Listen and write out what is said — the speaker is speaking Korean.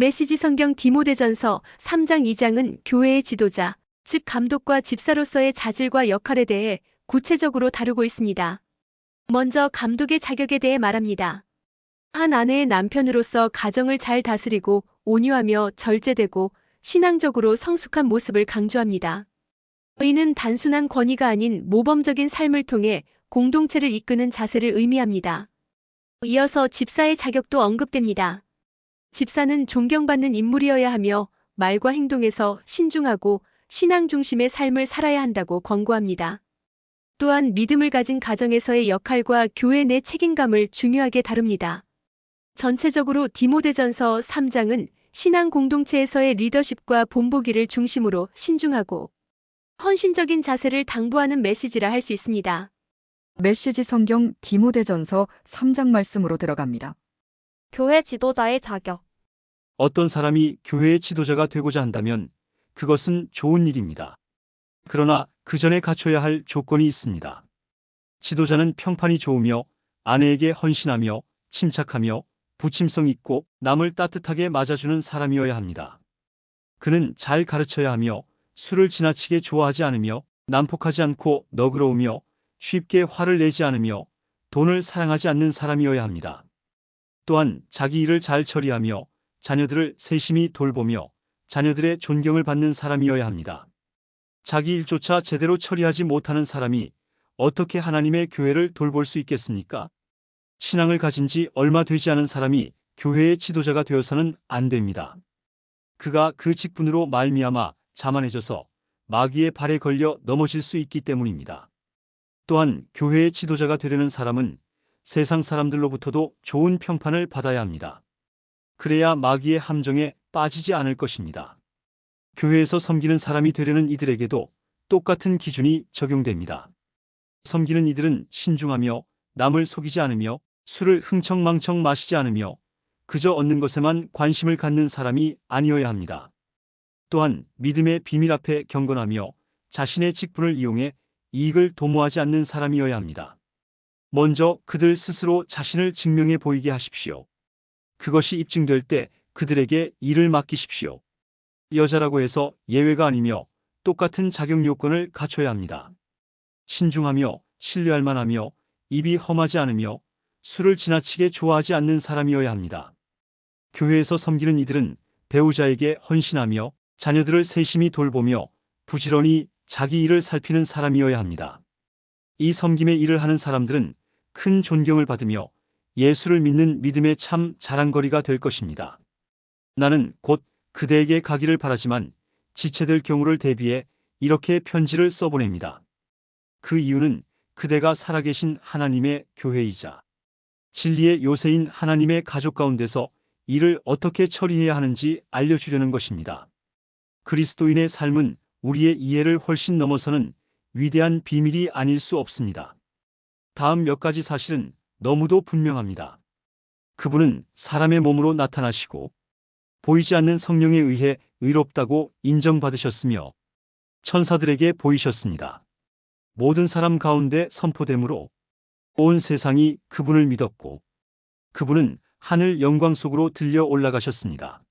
메시지 성경 디모데전서 3장 2장은 교회의 지도자, 즉 감독과 집사로서의 자질과 역할에 대해 구체적으로 다루고 있습니다. 먼저 감독의 자격에 대해 말합니다. 한 아내의 남편으로서 가정을 잘 다스리고 온유하며 절제되고 신앙적으로 성숙한 모습을 강조합니다. 의는 단순한 권위가 아닌 모범적인 삶을 통해 공동체를 이끄는 자세를 의미합니다. 이어서 집사의 자격도 언급됩니다. 집사는 존경받는 인물이어야 하며 말과 행동에서 신중하고 신앙 중심의 삶을 살아야 한다고 권고합니다. 또한 믿음을 가진 가정에서의 역할과 교회 내 책임감을 중요하게 다룹니다. 전체적으로 디모데전서 3장은 신앙 공동체에서의 리더십과 본보기를 중심으로 신중하고 헌신적인 자세를 당부하는 메시지라 할 수 있습니다. 메시지 성경 디모데전서 3장 말씀으로 들어갑니다. 교회 지도자의 자격. 어떤 사람이 교회의 지도자가 되고자 한다면 그것은 좋은 일입니다. 그러나 그 전에 갖춰야 할 조건이 있습니다. 지도자는 평판이 좋으며 아내에게 헌신하며 침착하며 부침성 있고 남을 따뜻하게 맞아주는 사람이어야 합니다. 그는 잘 가르쳐야 하며 술을 지나치게 좋아하지 않으며 난폭하지 않고 너그러우며 쉽게 화를 내지 않으며 돈을 사랑하지 않는 사람이어야 합니다. 또한 자기 일을 잘 처리하며 자녀들을 세심히 돌보며 자녀들의 존경을 받는 사람이어야 합니다. 자기 일조차 제대로 처리하지 못하는 사람이 어떻게 하나님의 교회를 돌볼 수 있겠습니까? 신앙을 가진 지 얼마 되지 않은 사람이 교회의 지도자가 되어서는 안 됩니다. 그가 그 직분으로 말미암아 자만해져서 마귀의 발에 걸려 넘어질 수 있기 때문입니다. 또한 교회의 지도자가 되려는 사람은 세상 사람들로부터도 좋은 평판을 받아야 합니다. 그래야 마귀의 함정에 빠지지 않을 것입니다. 교회에서 섬기는 사람이 되려는 이들에게도 똑같은 기준이 적용됩니다. 섬기는 이들은 신중하며 남을 속이지 않으며 술을 흥청망청 마시지 않으며 그저 얻는 것에만 관심을 갖는 사람이 아니어야 합니다. 또한 믿음의 비밀 앞에 경건하며 자신의 직분을 이용해 이익을 도모하지 않는 사람이어야 합니다. 먼저 그들 스스로 자신을 증명해 보이게 하십시오. 그것이 입증될 때 그들에게 일을 맡기십시오. 여자라고 해서 예외가 아니며 똑같은 자격 요건을 갖춰야 합니다. 신중하며 신뢰할 만하며 입이 험하지 않으며 술을 지나치게 좋아하지 않는 사람이어야 합니다. 교회에서 섬기는 이들은 배우자에게 헌신하며 자녀들을 세심히 돌보며 부지런히 자기 일을 살피는 사람이어야 합니다. 이 섬김의 일을 하는 사람들은 큰 존경을 받으며 예수를 믿는 믿음의 참 자랑거리가 될 것입니다. 나는 곧 그대에게 가기를 바라지만 지체될 경우를 대비해 이렇게 편지를 써보냅니다. 그 이유는 그대가 살아계신 하나님의 교회이자 진리의 요새인 하나님의 가족 가운데서 이를 어떻게 처리해야 하는지 알려주려는 것입니다. 그리스도인의 삶은 우리의 이해를 훨씬 넘어서는 위대한 비밀이 아닐 수 없습니다. 다음 몇 가지 사실은 너무도 분명합니다. 그분은 사람의 몸으로 나타나시고 보이지 않는 성령에 의해 의롭다고 인정받으셨으며 천사들에게 보이셨습니다. 모든 사람 가운데 선포되므로 온 세상이 그분을 믿었고 그분은 하늘 영광 속으로 들려 올라가셨습니다.